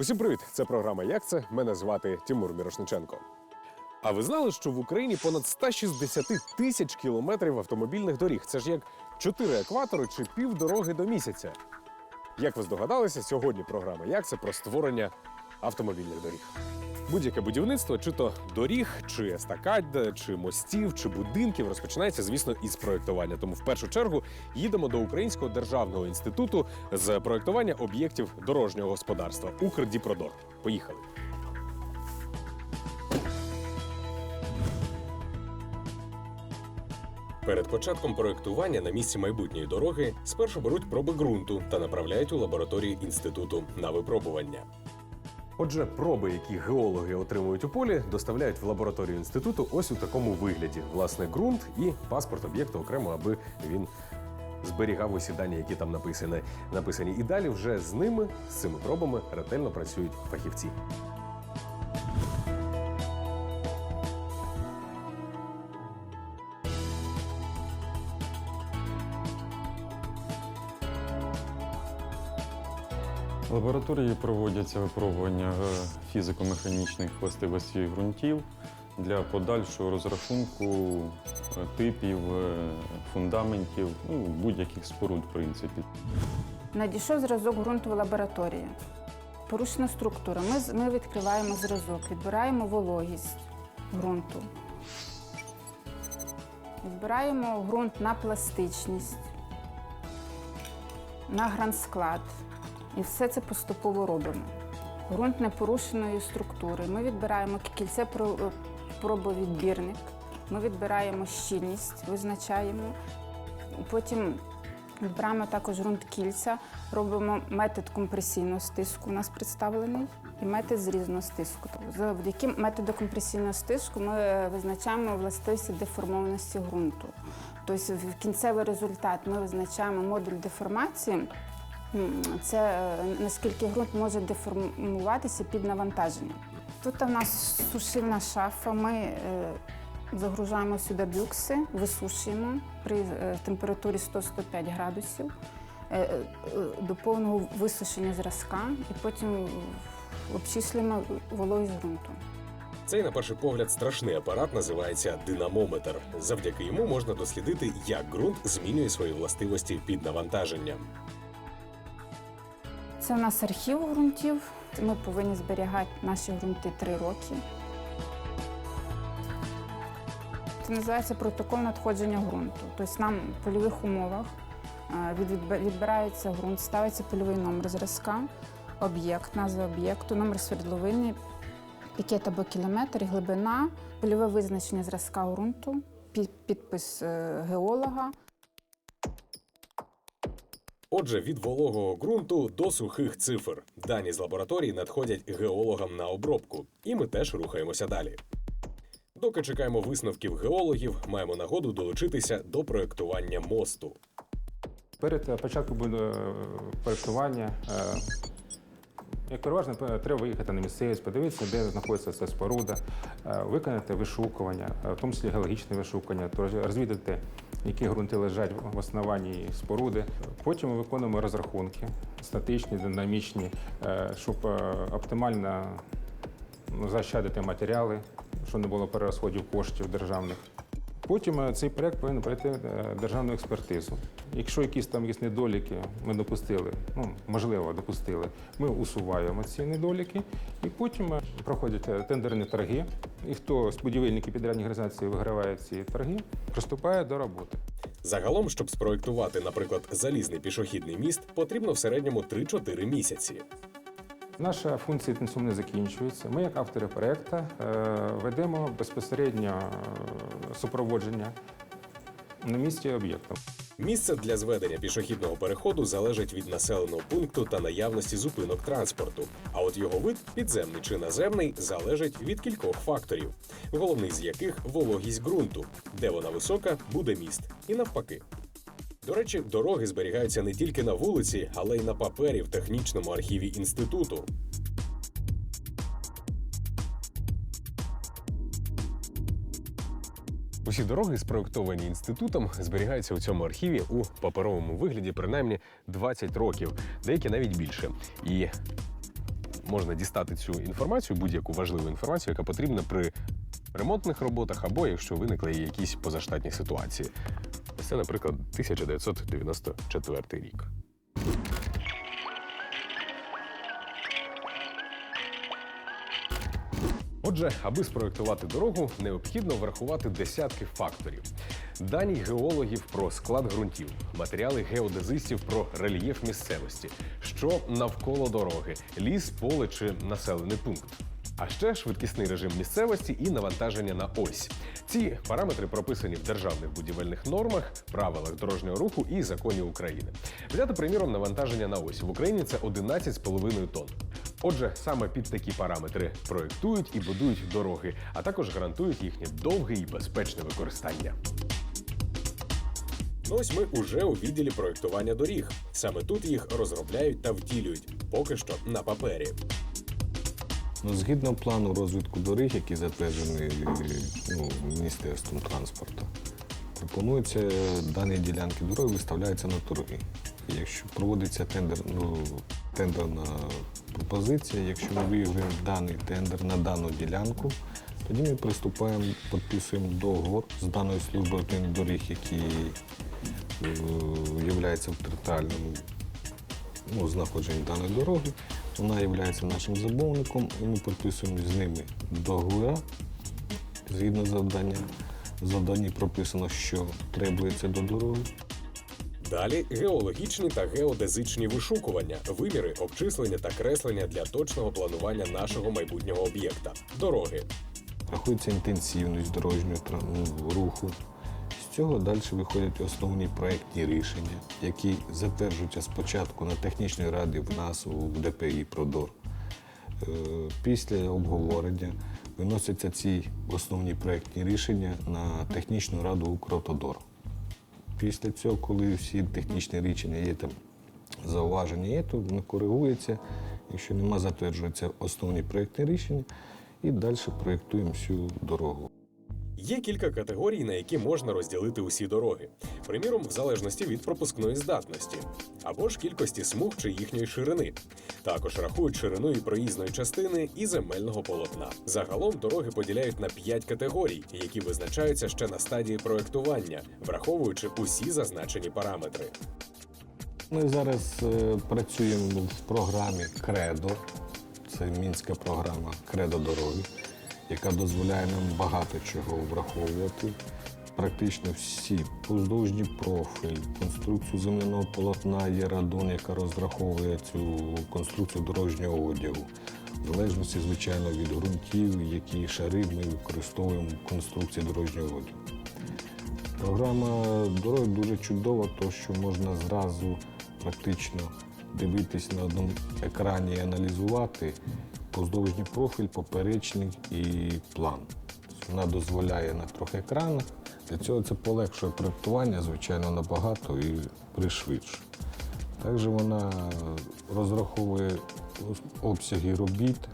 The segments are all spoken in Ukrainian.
Усім привіт! Це програма Як це? Мене звати Тимур Мірошниченко. А ви знали, що в Україні понад 160 тисяч кілометрів автомобільних доріг? Це ж як чотири екватори чи півдороги до місяця. Як ви здогадалися, сьогодні програма Як це про створення автомобільних доріг. Будь-яке будівництво, чи то доріг, чи естакад, чи мостів, чи будинків, розпочинається, звісно, із проєктування. Тому в першу чергу їдемо до Українського державного інституту з проєктування об'єктів дорожнього господарства Укрдіпродор. Поїхали. Перед початком проєктування на місці майбутньої дороги спершу беруть проби ґрунту та направляють у лабораторії інституту на випробування. Отже, проби, які геологи отримують у полі, доставляють в лабораторію інституту ось у такому вигляді: власне, ґрунт і паспорт об'єкту окремо, аби він зберігав усі дані, які там написані. написані. І далі вже з ними, з цими пробами, ретельно працюють фахівці. Лабораторії проводяться випробування е, фізико-механічних властивостей ґрунтів для подальшого розрахунку е, типів, е, фундаментів, ну, будь-яких споруд, в принципі. Надійшов зразок ґрунту в лабораторії. Порушена структура. Ми, ми відкриваємо зразок, відбираємо вологість ґрунту. Відбираємо ґрунт на пластичність, на грансклад. І все це поступово робимо. Ґрунт непорушеної структури. Ми відбираємо кільце пробовідбірник, ми відбираємо щільність, визначаємо. Потім Відбираємо також ґрунт кільця, робимо метод компресійного стиску, у нас представлений, і метод зрізаного стиску. Завдяки методу компресійного стиску ми е, визначаємо властивості деформованості ґрунту. Тобто в кінцевий результат ми визначаємо модуль деформації. Це е, наскільки ґрунт може деформуватися під навантаженням. Тут у нас сушильна шафа. Ми е, Загружаємо сюди бюкси, висушуємо при е, температурі 100-105 градусів до повного висушення зразка і потім обчислюємо вологість ґрунту. Цей, на перший погляд, страшний апарат називається динамометр. Завдяки йому можна дослідити, як ґрунт змінює свої властивості під навантаженням. Це у нас архів ґрунтів. Ми повинні зберігати наші ґрунти три роки. Це називається протокол надходження ґрунту. Тобто нам в польових умовах е, від- відб- відбирається ґрунт, ставиться польовий номер зразка, об'єкт, назва об'єкту, номер свердловини, пікет або кілометр, глибина, польове визначення зразка ґрунту, підпис е, геолога. Отже, від вологого ґрунту до сухих цифр. Дані з лабораторії надходять геологам на обробку, і ми теж рухаємося далі. Доки чекаємо висновків геологів, маємо нагоду долучитися до проєктування мосту. Перед е, початком буде- проєктування, е, як переважно, треба виїхати на місцевість, подивитися, де знаходиться ця споруда, е, виконати вишукування, е, в тому числі геологічне вишукування, розвідати, які ґрунти лежать в основанні споруди. Потім ми виконуємо розрахунки статичні, динамічні, е, щоб е, оптимально ну, заощадити матеріали, щоб не було перерозходів коштів державних. Потім е, цей проект повинен пройти е, державну експертизу. Якщо якісь там є недоліки, ми допустили, ну можливо, допустили, ми усуваємо ці недоліки, і потім е, проходять тендерні торги. І хто з будівельників підрядних організацій виграває ці торги, приступає до роботи. Загалом, щоб спроєктувати, наприклад, залізний пішохідний міст, потрібно в середньому 3-4 місяці. Наша функція на не закінчується. Ми, як автори проекту, е, ведемо безпосередньо е, супроводження на місці об'єкту. Місце для зведення пішохідного переходу залежить від населеного пункту та наявності зупинок транспорту. А от його вид, підземний чи наземний, залежить від кількох факторів, головний з яких вологість ґрунту. Де вона висока, буде міст, і навпаки. До речі, дороги зберігаються не тільки на вулиці, але й на папері в технічному архіві інституту. Усі дороги, спроектовані інститутом, зберігаються у цьому архіві у паперовому вигляді принаймні 20 років, деякі навіть більше. І можна дістати цю інформацію, будь-яку важливу інформацію, яка потрібна при ремонтних роботах або якщо виникли якісь позаштатні ситуації. Це, наприклад, 1994 рік. Отже, аби спроектувати дорогу, необхідно врахувати десятки факторів: дані геологів про склад ґрунтів, матеріали геодезистів про рельєф місцевості, що навколо дороги, ліс, поле чи населений пункт. А ще швидкісний режим місцевості і навантаження на ось. Ці параметри прописані в державних будівельних нормах, правилах дорожнього руху і законі України. Взяти приміром навантаження на ось в Україні це 11,5 тонн. Отже, саме під такі параметри проєктують і будують дороги, а також гарантують їхнє довге і безпечне використання. Ну ось ми уже у відділі проєктування доріг. Саме тут їх розробляють та втілюють, поки що на папері. Ну, згідно плану розвитку доріг, який затверджений ну, Міністерством транспорту, пропонується дані ділянки дороги виставляються на торги. Якщо проводиться тендер, ну, тендерна пропозиція, якщо ми виграємо даний тендер на дану ділянку, тоді ми приступаємо, підписуємо договор з даною службою доріг, який є в територіальному ну, знаходження даної дороги. Вона є нашим замовником, і ми підписуємо з ними договори згідно завдання. В завданні прописано, що требується до дороги. Далі геологічні та геодезичні вишукування, виміри, обчислення та креслення для точного планування нашого майбутнього об'єкта дороги. Рахується інтенсивність дорожнього руху. З цього далі виходять основні проектні рішення, які затверджуються спочатку на технічній раді в нас у ДПІ Продор. Е, Після обговорення виносяться ці основні проектні рішення на технічну раду Укравтодор. Після цього, коли всі технічні рішення є там зауваження, є, то вони коригуються. Якщо нема, затверджуються основні проектні рішення і далі проєктуємо всю дорогу. Є кілька категорій, на які можна розділити усі дороги, приміром, в залежності від пропускної здатності або ж кількості смуг чи їхньої ширини. Також рахують ширину і проїзної частини і земельного полотна. Загалом дороги поділяють на п'ять категорій, які визначаються ще на стадії проектування, враховуючи усі зазначені параметри. Ми зараз е, працюємо в програмі Кредо. Це мінська програма Кредо дороги, яка дозволяє нам багато чого враховувати. Практично всі поздовжній профіль, конструкцію земляного полотна є радон, яка розраховує цю конструкцію дорожнього одягу. В залежності, звичайно, від ґрунтів, які шари ми використовуємо в конструкції дорожнього одягу. Програма дороги дуже чудова, тому що можна зразу практично дивитись на одному екрані і аналізувати поздовжній профіль, поперечний і план. Вона дозволяє на трьох екранах. Для цього це полегшує проєктування, звичайно, набагато і пришвидшує. Також вона розраховує обсяги робіт,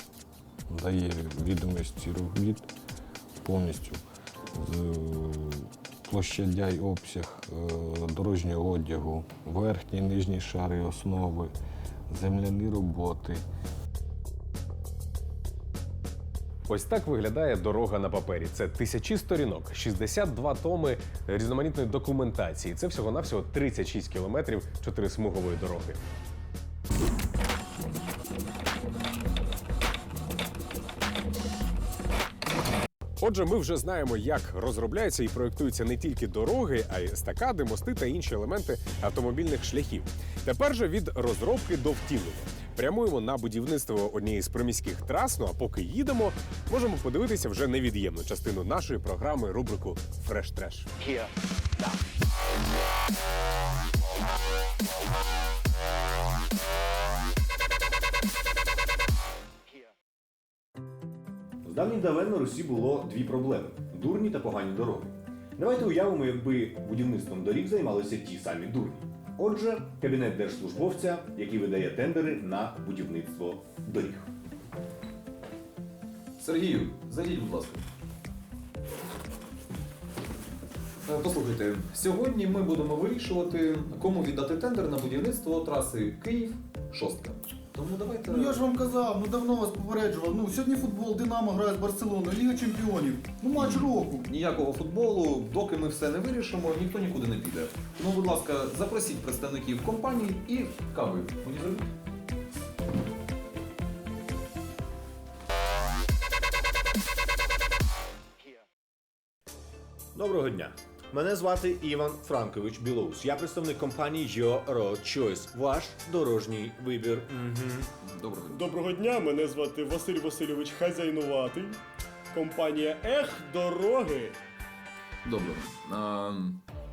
дає відомості робіт повністю площадя й обсяг е, дорожнього одягу, верхні нижні шари основи, земляні роботи. Ось так виглядає дорога на папері. Це тисячі сторінок, 62 томи різноманітної документації. Це всього-навсього 36 кілометрів чотирисмугової дороги. Отже, ми вже знаємо, як розробляються і проєктуються не тільки дороги, а й естакади, мости та інші елементи автомобільних шляхів. Тепер же від розробки до втілення. Прямуємо на будівництво однієї з приміських трас. Ну а поки їдемо, можемо подивитися вже невід'ємну частину нашої програми рубрику Фреш Треш. Давен на Русі було дві проблеми: дурні та погані дороги. Давайте уявимо, якби будівництвом доріг займалися ті самі дурні. Отже, кабінет держслужбовця, який видає тендери на будівництво доріг. Сергію, зайдіть, будь ласка. Е, Послухайте, сьогодні ми будемо вирішувати, кому віддати тендер на будівництво траси Київ-Шостка. Тому давайте. Ну я ж вам казав, ну давно вас попереджував. Ну сьогодні футбол, Динамо грає з Барселоною, Ліга Чемпіонів. Ну матч року. Ніякого футболу, доки ми все не вирішимо, ніхто нікуди не піде. Тому, будь ласка, запросіть представників компанії і кави. Мені зробіть. Доброго дня. Мене звати Іван Франкович Білоус. Я представник компанії Your Road Choice. Ваш дорожній вибір. Угу. Доброго дня. Доброго дня, мене звати Василь Васильович Хазяйнуватий. Компанія Ех Дороги. Добре. А,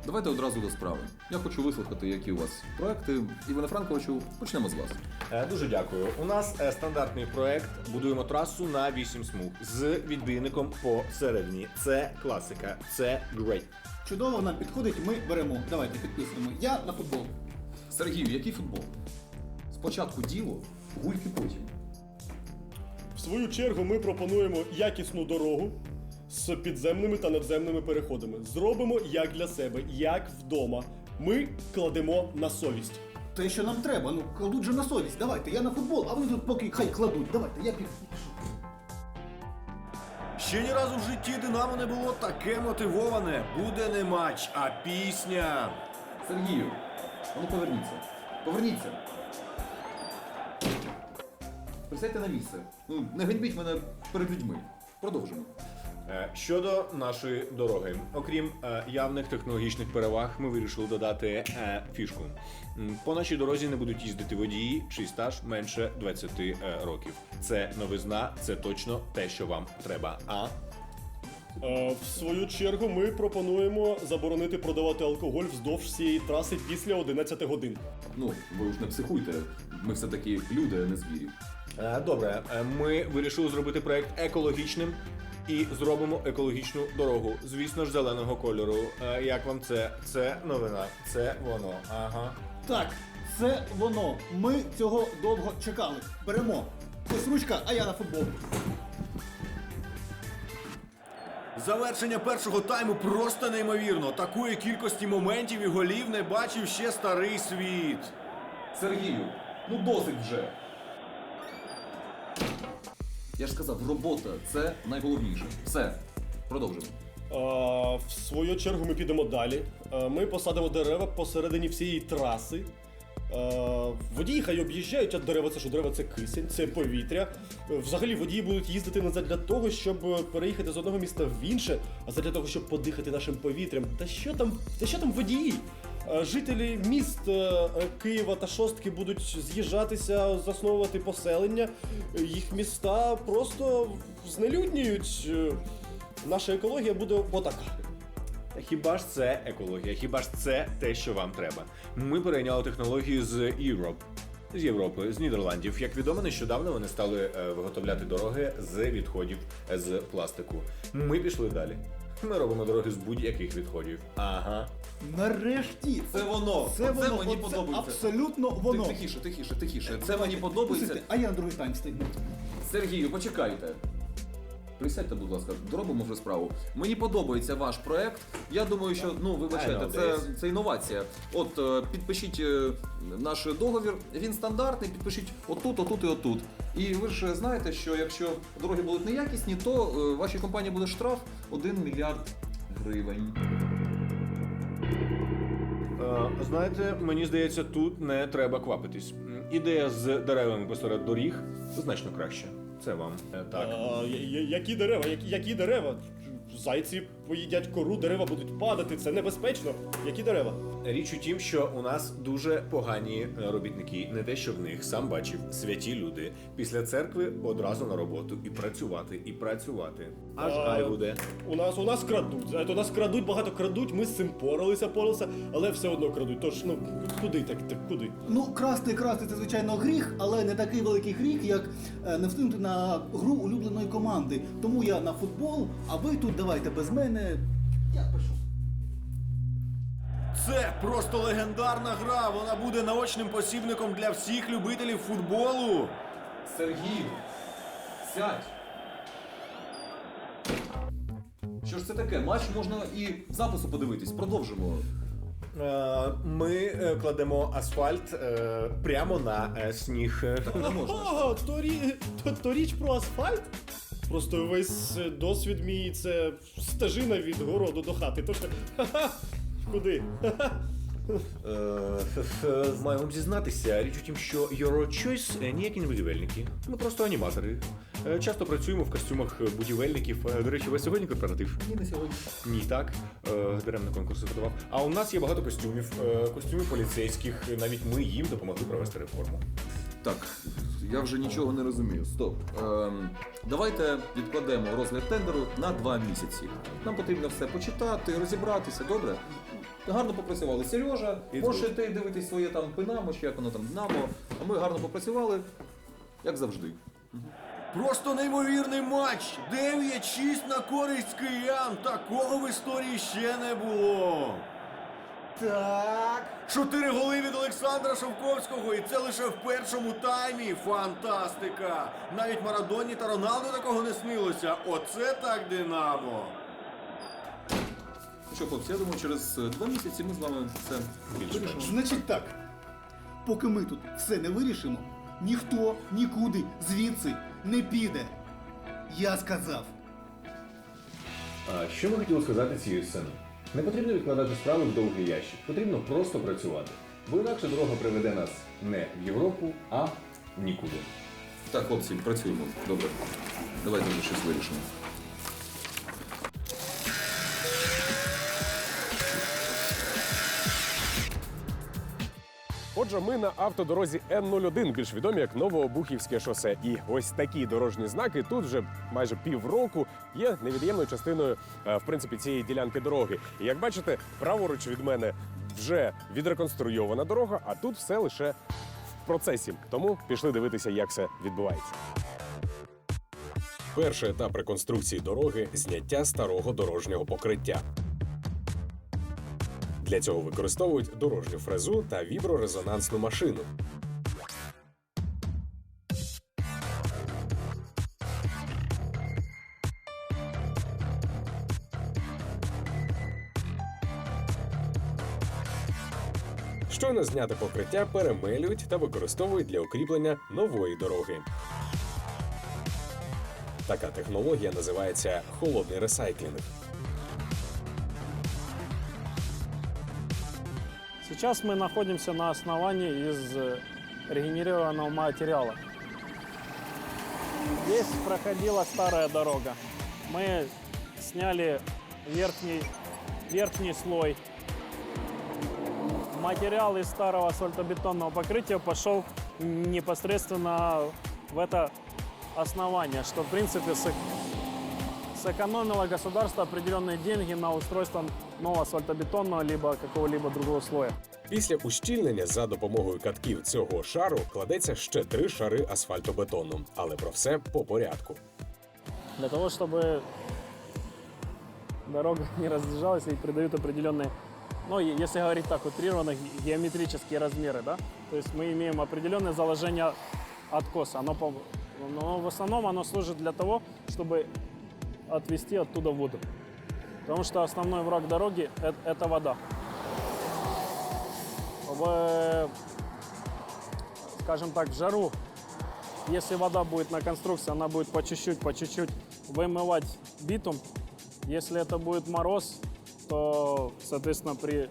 давайте одразу до справи. Я хочу вислухати, які у вас проекти. Іване Франковичу, почнемо з вас. Е, Дуже дякую. У нас е, стандартний проект. Будуємо трасу на 8 смуг з відбійником посередині. Це класика, це great. Чудово нам підходить, ми беремо. Давайте підписуємо. Я на футбол. Сергію, який футбол? Спочатку діло, гульки потім. В свою чергу ми пропонуємо якісну дорогу з підземними та надземними переходами. Зробимо як для себе, як вдома. Ми кладемо на совість. Те, що нам треба, ну кладуть же на совість. Давайте, я на футбол, а вони тут поки хай кладуть. Давайте, я під. Ще ні разу в житті Динамо не було таке мотивоване. Буде не матч, а пісня. Сергію, а ну поверніться. Поверніться. Присядьте на місце. Ну, не ганьбіть мене перед людьми. Продовжимо. Е, Щодо нашої дороги, окрім е, явних технологічних переваг, ми вирішили додати е, фішку. По нашій дорозі не будуть їздити водії, чий стаж менше 20 е, років. Це новизна, це точно те, що вам треба. А Е, В свою чергу ми пропонуємо заборонити продавати алкоголь вздовж всієї траси після 11 годин. Ну, ви ж не психуйте. Ми все-таки люди, а не звірі. Е, Добре, е, ми вирішили зробити проект екологічним і зробимо екологічну дорогу. Звісно ж, зеленого кольору. Е, Як вам це? Це новина, це воно. Ага. Так, це воно. Ми цього довго чекали. Беремо. Ось ручка, а я на футбол. Завершення першого тайму просто неймовірно. Такої кількості моментів і голів не бачив ще старий світ. Сергію, ну досить вже. Я ж сказав, робота це найголовніше. Все, продовжимо. В свою чергу ми підемо далі. Ми посадимо дерева посередині всієї траси. Водії хай об'їжджають, а дерева це що дерева це кисень, це повітря. Взагалі водії будуть їздити не для того, щоб переїхати з одного міста в інше, а для того, щоб подихати нашим повітрям. Та що там, та що там водії? Е, Жителі міст е, Києва та Шостки будуть з'їжджатися, засновувати поселення. Їх міста просто знелюднюють. Е, Наша екологія буде отака. Хіба ж це екологія? Хіба ж це те, що вам треба? Ми перейняли технологію з Europe. З Європи, з Нідерландів. Як відомо, нещодавно вони стали виготовляти дороги з відходів з пластику. Ми пішли далі. Ми робимо дороги з будь-яких відходів. Ага. Нарешті. Це воно. Це Оце воно. мені Оце подобається. абсолютно воно. Тихіше, тихіше, тихіше. Це мені подобається. Слухайте, А я на другий тайм встигну. Сергію, почекайте. Присядьте, будь ласка, доробимо вже справу. Мені подобається ваш проект. Я думаю, що ну вибачайте, це, це інновація. От е, підпишіть е, наш договір. Він стандартний. Підпишіть отут, отут і отут. І ви ж знаєте, що якщо дороги будуть неякісні, то е, вашій компанії буде штраф 1 мільярд гривень. Е, знаєте, мені здається, тут не треба квапитись. Ідея з деревами посеред доріг значно краще. Це вам. Е, так. А, я- я- які дерева? Які, які дерева? Зайці поїдять кору, дерева будуть падати, це небезпечно. Які дерева? Річ у тім, що у нас дуже погані е, робітники, не те, що в них сам бачив святі люди. Після церкви одразу на роботу і працювати, і працювати. Аж А, гай буде. У нас у нас крадуть. Знаєте, у нас крадуть, багато крадуть, ми з цим поралися, поралися, але все одно крадуть. Тож, ну куди так, так куди? Ну, красти, красти це звичайно гріх, але не такий великий гріх, як не встигнути на гру улюбленої команди. Тому я на футбол, а ви тут давайте без мене. Я пишу. Це просто легендарна гра. Вона буде наочним посібником для всіх любителів футболу. Сергію, сядь. Що ж це таке? Матч можна і в запису подивитись. Продовжимо. Е, Ми е, кладемо асфальт е, прямо на е, сніг. Не можна. Ага, то, рі... то, то річ про асфальт? Просто весь е, досвід мій це стежина від городу до хати. Тож ха-ха, куди? Е, Маю вам зізнатися, річ у тім, що Your Choice е, ніякі не будівельники. Ми просто аніматори. Е, Часто працюємо в костюмах будівельників. Е, До речі, у вас сьогодні корпоратив? Ні, не сьогодні. Ні, так. Е, Даремно конкурси подавав. А у нас є багато костюмів, е, костюмів поліцейських. Навіть ми їм допомогли провести реформу. Так, я вже нічого не розумію. Стоп. Ем, давайте відкладемо розгляд тендеру на два місяці. Нам потрібно все почитати, розібратися, добре? Гарно попрацювали. Сережа, можеш йти дивитись своє там пинамо, чи як воно там Динамо. А ми гарно попрацювали, як завжди. Просто неймовірний матч! 9-6 на користь киян! Такого в історії ще не було. Так. Чотири голи від Олександра Шовковського, і це лише в першому таймі. Фантастика! Навіть Марадоні та Роналду такого не снилося. Оце так Динамо. Ну що, хлопці, я думаю, через два місяці ми з вами все вирішимо. Значить так. Поки ми тут все не вирішимо, ніхто нікуди звідси не піде. Я сказав. А що ви хотіли сказати цією сценою? Не потрібно відкладати справи в довгий ящик. Потрібно просто працювати. Бо інакше дорога приведе нас не в Європу, а нікуди. Так, хлопці, працюємо. Добре. Давайте ми щось вирішимо. Отже, ми на автодорозі Н-01, більш відомі як Новообухівське шосе. І ось такі дорожні знаки тут вже майже півроку є невід'ємною частиною е, в принципі цієї ділянки дороги. І як бачите, праворуч від мене вже відреконструйована дорога, а тут все лише в процесі. Тому пішли дивитися, як це відбувається. Перший етап реконструкції дороги зняття старого дорожнього покриття. Для цього використовують дорожню фрезу та віброрезонансну машину. Щойно зняте покриття перемелюють та використовують для укріплення нової дороги. Така технологія називається холодний ресайклінг. Сейчас мы находимся на основании из э, регенерированного материала. Здесь проходила старая дорога. Мы сняли верхний, верхний слой. Материал из старого асфальтобетонного покрытия пошел непосредственно в это основание, что в принципе сэкономило государство определенные деньги на устройство нового асфальтобетонного либо какого-либо другого слоя. Після ущільнення за допомогою катків цього шару кладеться ще три шари асфальтобетону. Але про все по порядку. для того, чтобы дорога не разъезжалась и придают определенные, ну, е- если говорить так, утрированно, ге- геометрические размеры, да, то есть мы имеем определенное заложение откоса. Оно, по- но в основном оно служит для того, чтобы отвести оттуда воду. Потому что основной враг дороги это вода. В, скажем так, в жару если вода будет на конструкции, она будет по чуть-чуть, по чуть-чуть вымывать битум. Если это будет мороз, то, соответственно, при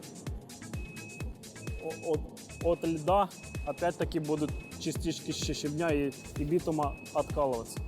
от, от льда опять-таки будут частички щебня и, и битума откалываться.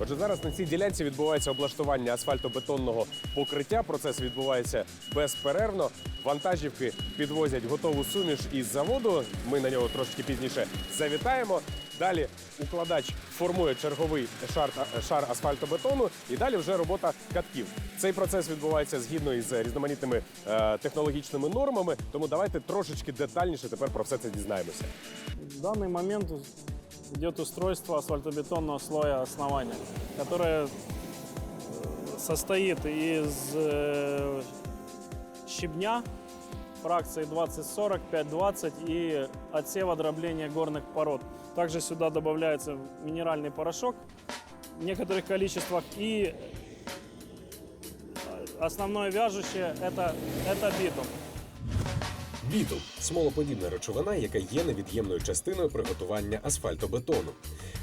Отже, зараз на цій ділянці відбувається облаштування асфальтобетонного покриття. Процес відбувається безперервно. Вантажівки підвозять готову суміш із заводу. Ми на нього трошки пізніше завітаємо. Далі укладач формує черговий шар, шар асфальтобетону, і далі вже робота катків. Цей процес відбувається згідно із різноманітними е, технологічними нормами. Тому давайте трошечки детальніше тепер про все це дізнаємося. В данный момент идет устройство асфальтобетонного слоя основания, которое э, состоит из э, щебня фракции 20-40, 5-20 и отсева дробления горных пород. Также сюда добавляется минеральный порошок в некоторых количествах и э, основное вяжущее это, это битум. Бітум смолоподібна речовина, яка є невід'ємною частиною приготування асфальтобетону.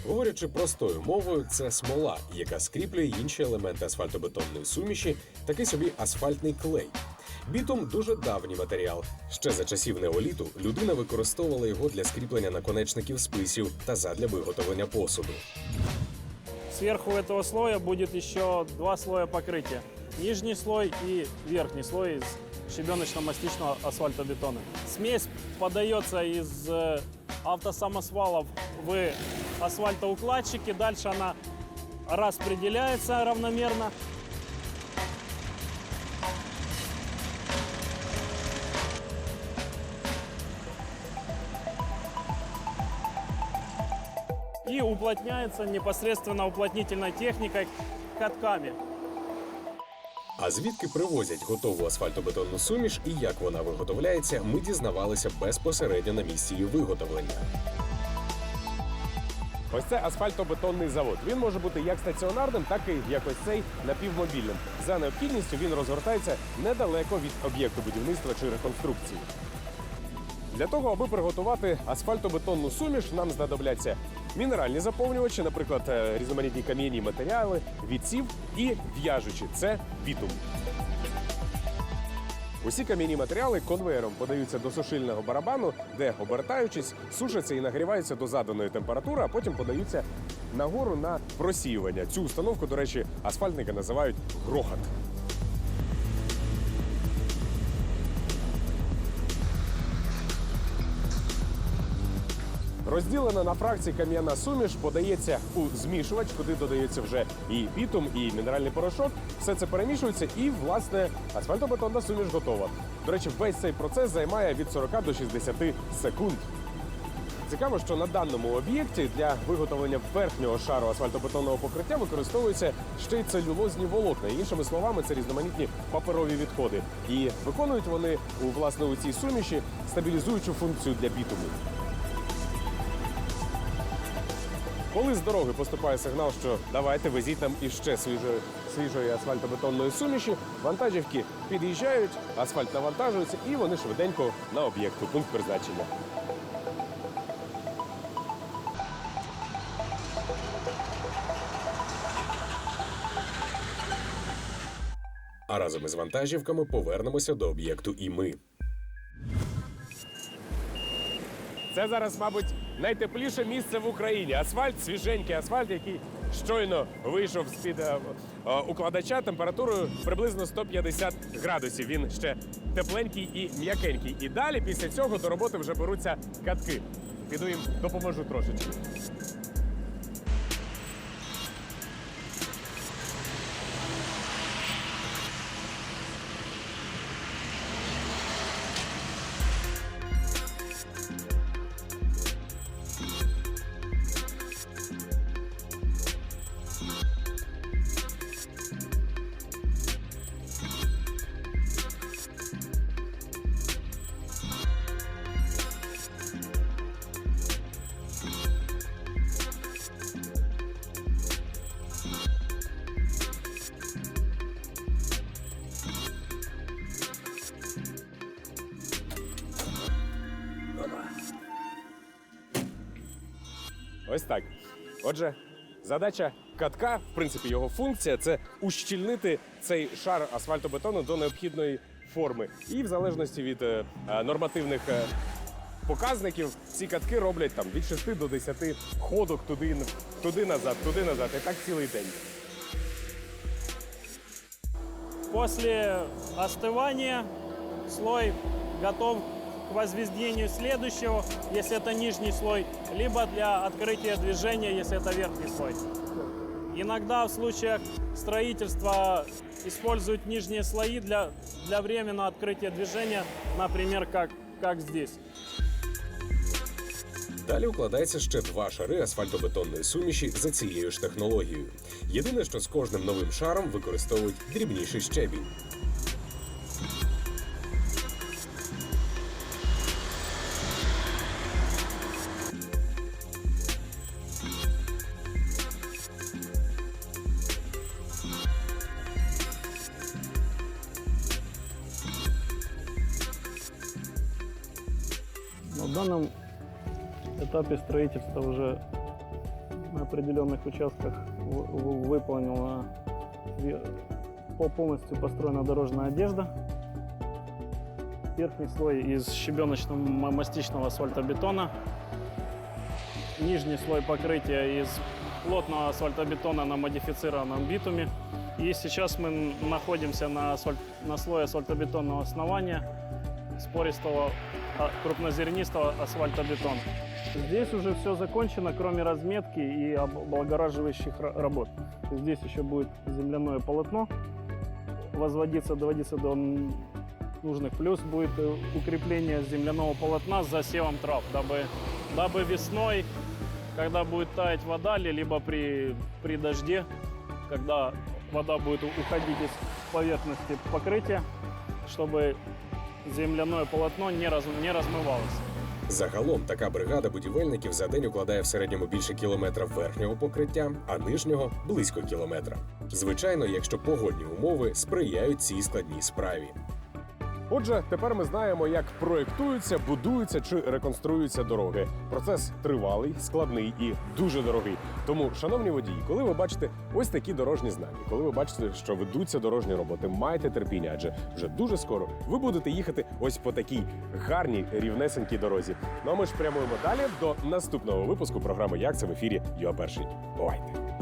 Говорячи простою мовою, це смола, яка скріплює інші елементи асфальтобетонної суміші, такий собі асфальтний клей. Бітум дуже давній матеріал. Ще за часів неоліту людина використовувала його для скріплення наконечників списів та задля виготовлення посуду. Сверху этого слоя будет еще два слоя покрытия. Нижний слой и верхний слой щебеночно-мастичного асфальтобетона. Смесь подается из э, автосамосвалов в асфальтоукладчики. Дальше она распределяется равномерно. И уплотняется непосредственно уплотнительной техникой катками. А звідки привозять готову асфальтобетонну суміш і як вона виготовляється, ми дізнавалися безпосередньо на місці її виготовлення. Ось це асфальтобетонний завод. Він може бути як стаціонарним, так і як ось цей напівмобільним. За необхідністю він розгортається недалеко від об'єкту будівництва чи реконструкції. Для того, аби приготувати асфальтобетонну суміш, нам знадобляться мінеральні заповнювачі, наприклад, е, різноманітні кам'яні матеріали, відсів і в'яжучі це бітум. Усі кам'яні матеріали конвеєром подаються до сушильного барабану, де, обертаючись, сушаться і нагріваються до заданої температури, а потім подаються нагору на просіювання. Цю установку, до речі, асфальтники називають грохот. Розділена на фракції кам'яна суміш подається у змішувач, куди додається вже і бітум, і мінеральний порошок. Все це перемішується, і власне асфальтобетонна суміш готова. До речі, весь цей процес займає від 40 до 60 секунд. Цікаво, що на даному об'єкті для виготовлення верхнього шару асфальтобетонного покриття використовуються ще й целюлозні волокна. Іншими словами, це різноманітні паперові відходи. І виконують вони у власне у цій суміші стабілізуючу функцію для бітуму. Коли з дороги поступає сигнал, що давайте везіть нам іще свіжої, свіжої асфальтобетонної суміші, вантажівки під'їжджають, асфальт навантажується і вони швиденько на об'єкт у пункт призначення. А разом із вантажівками повернемося до об'єкту і ми. Це зараз, мабуть, найтепліше місце в Україні. Асфальт, свіженький асфальт, який щойно вийшов з-під е, е, укладача температурою приблизно 150 градусів. Він ще тепленький і м'якенький. І далі після цього до роботи вже беруться катки. Піду їм допоможу трошечки. Ось так. Отже, задача катка, в принципі, його функція це ущільнити цей шар асфальтобетону до необхідної форми. І в залежності від е, е, нормативних е, показників ці катки роблять там від 6 до 10 ходок туди, туди назад, туди назад. І так цілий день. После остывания слой готов к возведению следующего, если это нижний слой, либо для открытия движения, если это верхний слой. Иногда в случаях строительства используют нижние слои для, для временного открытия движения, например, как, как здесь. Далі укладається ще два шари асфальтобетонної суміші за цією ж технологією. Єдине, що з кожним новим шаром використовують дрібніший щебінь. Этапе строительства уже на определенных участках в- в- выполнена ве- по- полностью построена дорожная одежда. Верхний слой из щебеночно-мастичного асфальтобетона. Нижний слой покрытия из плотного асфальтобетона на модифицированном битуме. И сейчас мы находимся на, асфальт, на слое асфальтобетонного основания спористого а, крупнозернистого асфальтобетона. Здесь уже все закончено, кроме разметки и облагораживающих ра- работ. Здесь еще будет земляное полотно возводиться, доводиться до нужных. Плюс будет э, укрепление земляного полотна с засевом трав, дабы, дабы весной, когда будет таять вода, ли- либо при, при дожде, когда вода будет уходить из поверхности покрытия, чтобы земляное полотно не, раз, не размывалось. Загалом така бригада будівельників за день укладає в середньому більше кілометра верхнього покриття, а нижнього близько кілометра. Звичайно, якщо погодні умови сприяють цій складній справі. Отже, тепер ми знаємо, як проєктуються, будуються чи реконструюються дороги. Процес тривалий, складний і дуже дорогий. Тому, шановні водії, коли ви бачите ось такі дорожні знаки, коли ви бачите, що ведуться дорожні роботи, майте терпіння, адже вже дуже скоро ви будете їхати ось по такій гарній рівнесенькій дорозі. Ну а ми ж прямуємо далі до наступного випуску програми Як це в ефірі Йо перший. Бувайте!